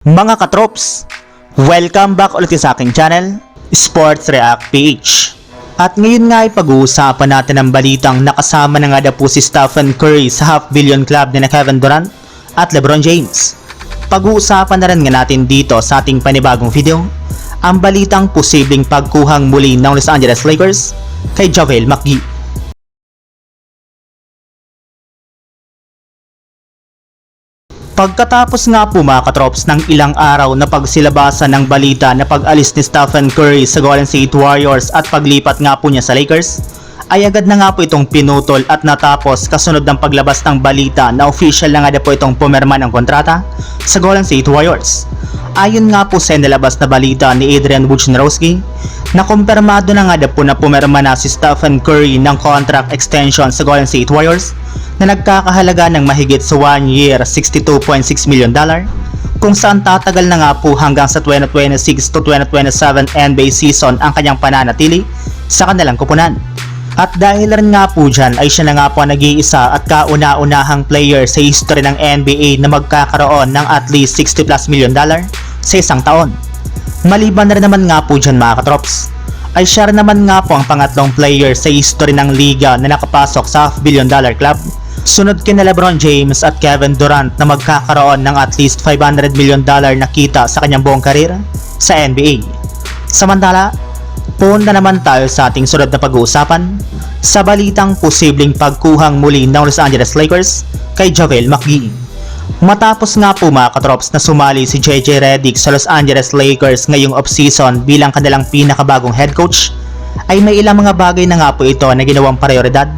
Mga katrops, welcome back ulit sa aking channel, Sports React PH. At ngayon nga ay pag-uusapan natin ang balitang nakasama na nga daw po si Stephen Curry sa half-billion club ni Kevin Durant at LeBron James. Pag-uusapan na rin nga natin dito sa ating panibagong video, ang balitang posibleng pagkuhang muli ng Los Angeles Lakers kay JaVale McGee. Pagkatapos nga po mga katrops ng ilang araw na pagsilabasan ng balita na pag-alis ni Stephen Curry sa Golden State Warriors at paglipat nga po niya sa Lakers, ay agad na nga po itong pinutol at natapos kasunod ng paglabas ng balita na official na nga na po itong pumirma ng kontrata sa Golden State Warriors. Ayon nga po sa nilabas na balita ni Adrian Wojnarowski, na kumpirmado na nga na po na pumirma na si Stephen Curry ng contract extension sa Golden State Warriors na nagkakahalaga ng mahigit sa 1 year 62.6 million dollar kung saan tatagal na nga po hanggang sa 2026 to 2027 NBA season ang kanyang pananatili sa kanilang kupunan. At dahil rin nga po dyan ay siya na nga po nag-iisa at kauna-unahang player sa history ng NBA na magkakaroon ng at least 60 plus million dollar sa isang taon. Maliban na rin naman nga po dyan mga katrops, ay siya rin naman nga po ang pangatlong player sa history ng liga na nakapasok sa half billion dollar club. Sunod kina Lebron James at Kevin Durant na magkakaroon ng at least 500 million dollar na kita sa kanyang buong karir sa NBA. Samantala, punta naman tayo sa ating sunod na pag-uusapan sa balitang posibleng pagkuhang muli ng Los Angeles Lakers kay JaVale McGee. Matapos nga po mga katrops na sumali si JJ Redick sa Los Angeles Lakers ngayong offseason bilang kanilang pinakabagong head coach, ay may ilang mga bagay na nga po ito na ginawang prioridad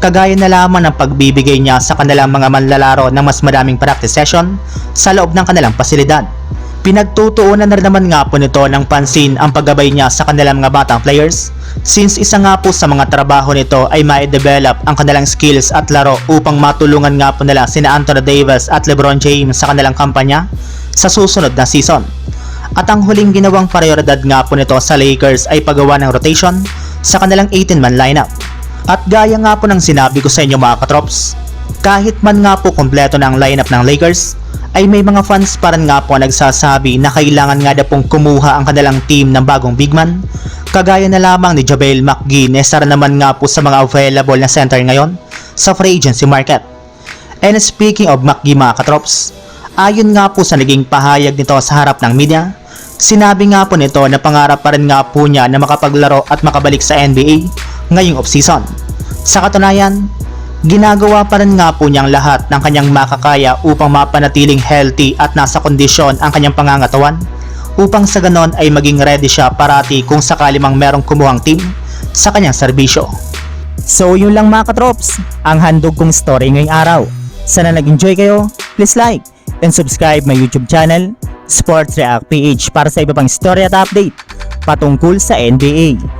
kagaya na lamang ng pagbibigay niya sa kanilang mga manlalaro ng mas madaming practice session sa loob ng kanilang pasilidad. Pinagtutuunan na naman nga po nito ng pansin ang paggabay niya sa kanilang mga batang players since isa nga po sa mga trabaho nito ay ma-develop ang kanilang skills at laro upang matulungan nga po nila sina Anthony Davis at LeBron James sa kanilang kampanya sa susunod na season. At ang huling ginawang prioridad nga po nito sa Lakers ay paggawa ng rotation sa kanilang 18-man lineup. At gaya nga po ng sinabi ko sa inyo mga katrops, kahit man nga po kompleto na ang lineup ng Lakers, ay may mga fans pa rin nga po nagsasabi na kailangan nga na pong kumuha ang kanilang team ng bagong big man, kagaya na lamang ni JaVale McGee na naman nga po sa mga available na center ngayon sa free agency market. And speaking of McGee mga katrops, ayon nga po sa naging pahayag nito sa harap ng media, sinabi nga po nito na pangarap pa rin nga po niya na makapaglaro at makabalik sa NBA ngayong offseason. Sa katunayan, ginagawa pa rin nga po niyang lahat ng kanyang makakaya upang mapanatiling healthy at nasa kondisyon ang kanyang pangangatawan upang sa ganon ay maging ready siya parati kung sakali mang merong kumuhang team sa kanyang serbisyo. So yun lang mga katrops, ang handog kong story ngayong araw. Sana nag-enjoy kayo, please like and subscribe my YouTube channel, Sports React PH para sa iba pang story at update patungkol sa NBA.